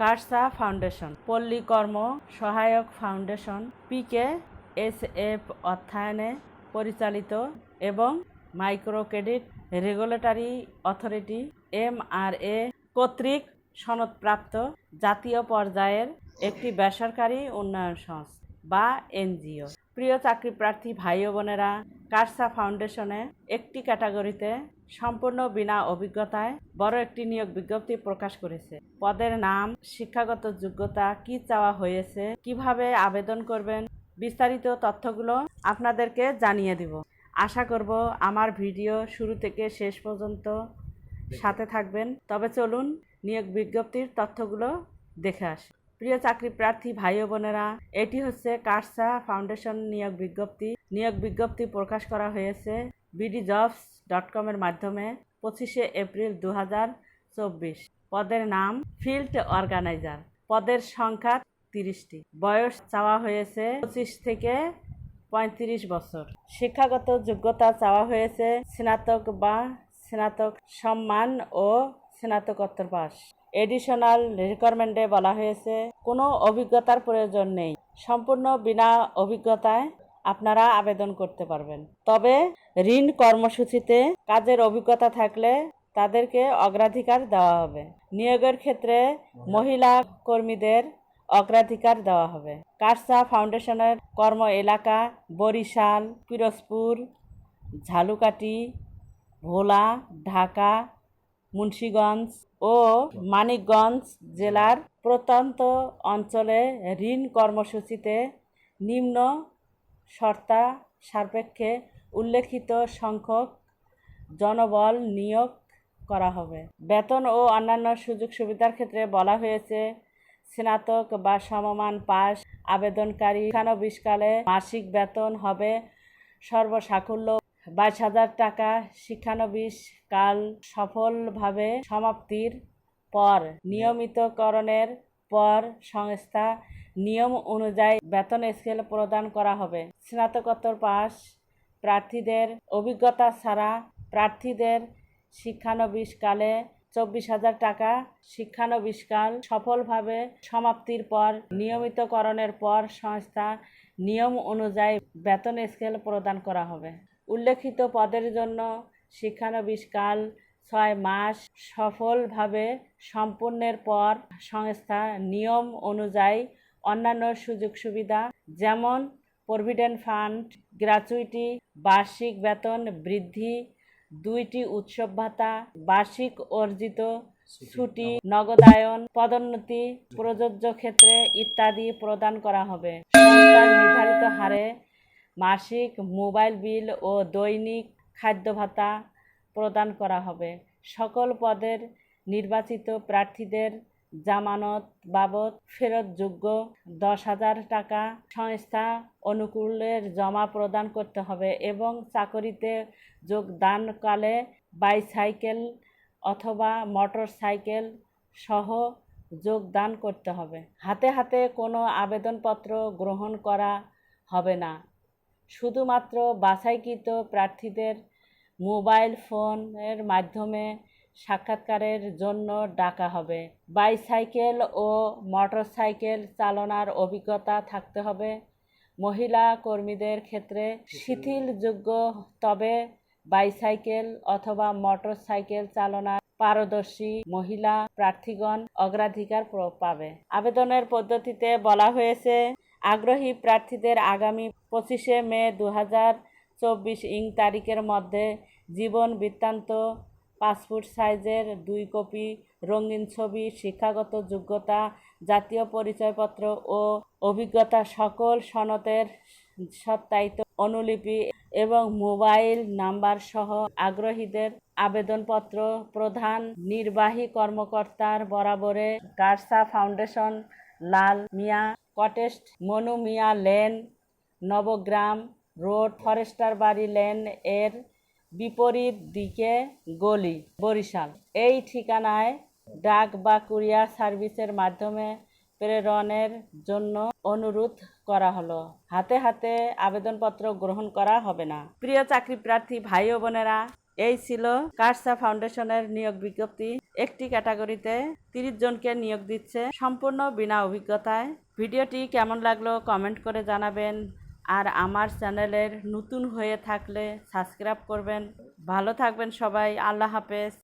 কারসা foundation, পল্লীকর্ম সহায়ক foundation, পিকে S F অর্থায়নে পরিচালিত এবং micro credit regulatory authority M R A কর্তৃক সনদপ্রাপ্ত জাতীয় পর্যায়ের একটি বেসরকারি উন্নয়ন সংস্থা। বা এনজিও। প্রিয় চাকরি প্রার্থী ভাই বোনেরা, কারসা ফাউন্ডেশনে একটি ক্যাটাগরিতে সম্পূর্ণ বিনা অভিজ্ঞতায় বড় একটি নিয়োগ বিজ্ঞপ্তি প্রকাশ করেছে। পদের নাম, শিক্ষাগত যোগ্যতা, কি চাওয়া হয়েছে, কীভাবে আবেদন করবেন, বিস্তারিত তথ্যগুলো আপনাদেরকে জানিয়ে দিব। আশা করব আমার ভিডিও শুরু থেকে শেষ পর্যন্ত সাথে থাকবেন। তবে চলুন নিয়োগ বিজ্ঞপ্তির তথ্যগুলো দেখে আসি। প্রিয় চাকরি প্রার্থী ভাই বোনেরা, এটি হচ্ছে কারসা ফাউন্ডেশন নিয়োগ বিজ্ঞপ্তি। নিয়োগ বিজ্ঞপ্তি প্রকাশ করা হয়েছে বিডি জবস ডট কমের মাধ্যমে পঁচিশে এপ্রিল দু চব্বিশ। পদের নাম ফিল্ড অর্গানাইজার। পদের সংখ্যা তিরিশটি। বয়স চাওয়া হয়েছে পঁচিশ থেকে পঁয়ত্রিশ বছর। শিক্ষাগত যোগ্যতা চাওয়া হয়েছে স্নাতক বা স্নাতক সম্মান ও স্নাতকোত্তর পাস এডিশনাল রিকোয়ারমেন্টে বলা হয়েছে, কোনো অভিজ্ঞতার প্রয়োজন নেই। সম্পূর্ণ বিনা অভিজ্ঞতায় আপনারা আবেদন করতে পারবেন। তবে ঋণ কর্মসূচিতে কাজের অভিজ্ঞতা থাকলে তাদেরকে অগ্রাধিকার দেওয়া হবে। নিয়োগের ক্ষেত্রে মহিলা কর্মীদের অগ্রাধিকার দেওয়া হবে। কারসা ফাউন্ডেশনের কর্ম এলাকা বরিশাল, পিরোজপুর ঝালুকাঠি ভোলা, ঢাকা মুন্সীগঞ্জ ও মানিকগঞ্জ জেলার প্রত্যন্ত অঞ্চলে ঋণ কর্মসূচিতে নিম্ন শর্তা সাপেক্ষে উল্লেখিত সংখ্যক জনবল নিয়োগ করা হবে। বেতন ও অন্যান্য সুযোগ সুবিধার ক্ষেত্রে বলা হয়েছে, স্নাতক বা সমমান পাস আবেদনকারী শিক্ষানবিশকালে মাসিক বেতন হবে সর্বসাকুল্য বাইশ হাজার টাকা, শিক্ষানবিশ কাল সফলভাবে সমাপ্তির পর, নিয়মিতকরণের পর সংস্থা নিয়ম অনুযায়ী বেতন স্কেল প্রদান করা হবে। স্নাতকোত্তর পাস প্রার্থীদের অভিজ্ঞতা ছাড়া প্রার্থীদের শিক্ষানবিশকালে চব্বিশ হাজার টাকা শিক্ষানবিশকাল সফলভাবে সমাপ্তির পর, নিয়মিতকরণের পর সংস্থা নিয়ম অনুযায়ী বেতন স্কেল প্রদান করা হবে। উল্লেখিত পদের জন্য শিক্ষানবিশকাল ছয় মাস সফলভাবে সম্পূর্ণের পর সংস্থা নিয়ম অনুযায়ী অন্যান্য সুযোগ সুবিধা যেমন প্রভিডেন্ট ফান্ড গ্র্যাচুইটি বার্ষিক বেতন বৃদ্ধি, দুইটি উৎসব ভাতা, বার্ষিক অর্জিত ছুটি নগদায়ন পদোন্নতি, প্রযোজ্য ক্ষেত্রে ইত্যাদি প্রদান করা হবে। নির্ধারিত হারে মাসিক মোবাইল বিল ও দৈনিক খাদ্য ভাতা প্রদান করা হবে। সকল পদের নির্বাচিত প্রার্থীদের জামানত বাবদ ফেরতযোগ্য দশ হাজার টাকা সংস্থা অনুকূলের জমা প্রদান করতে হবে এবং চাকরিতে যোগদানকালে বাইসাইকেল অথবা মোটর সাইকেল সহ যোগদান করতে হবে। হাতে হাতে কোনো আবেদনপত্র গ্রহণ করা হবে না। শুধুমাত্র বাছাইকৃত প্রার্থীদের মোবাইল ফোনের মাধ্যমে সাক্ষাৎকারের জন্য ডাকা হবে। বাইসাইকেল ও মোটরসাইকেল চালনার অভিজ্ঞতা থাকতে হবে। মহিলা কর্মীদের ক্ষেত্রে শিথিলযোগ্য, তবে বাইসাইকেল অথবা মোটরসাইকেল চালনার পারদর্শী মহিলা প্রার্থীগণ অগ্রাধিকার পাবে। আবেদনের পদ্ধতিতে বলা হয়েছে, আগ্রহী প্রার্থীদের আগামী পঁচিশে মে দু হাজার চব্বিশ ইং তারিখের মধ্যে জীবন বৃত্তান্ত, পাসপোর্ট সাইজের দুই কপি, রঙিন ছবি, শিক্ষাগত যোগ্যতা, জাতীয় পরিচয়পত্র ও অভিজ্ঞতা সকল সনতের সত্যায়িত অনুলিপি এবং মোবাইল নাম্বার সহ আগ্রহীদের আবেদনপত্র প্রধান নির্বাহী কর্মকর্তার বরাবরে কারসা ফাউন্ডেশন, লাল মিয়া কটেস্ট, Monu Miah lane, Nabagram road forester বাড়ি লেন এর বিপরীত দিকে গলি, বরিশাল। এই ঠিকানায় ডাক বা কুরিয়ার সার্ভিসের মাধ্যমে প্রেরণের জন্য অনুরোধ করা হলো। হাতে হাতে আবেদনপত্র গ্রহণ করা হবে না। প্রিয় চাকরি প্রার্থী ভাই ও বোনেরা, এই ছিল কারসা ফাউন্ডেশনের নিয়োগ বিজ্ঞপ্তি। একটি ক্যাটাগরিতে তিরিশ জনকে নিয়োগ দিচ্ছে সম্পূর্ণ বিনা অভিজ্ঞতায়। ভিডিওটি কেমন লাগল কমেন্ট করে জানাবেন। আর আমার চ্যানেলের নতুন হয়ে থাকলে সাবস্ক্রাইব করবেন। ভালো থাকবেন সবাই। আল্লাহ হাফেজ।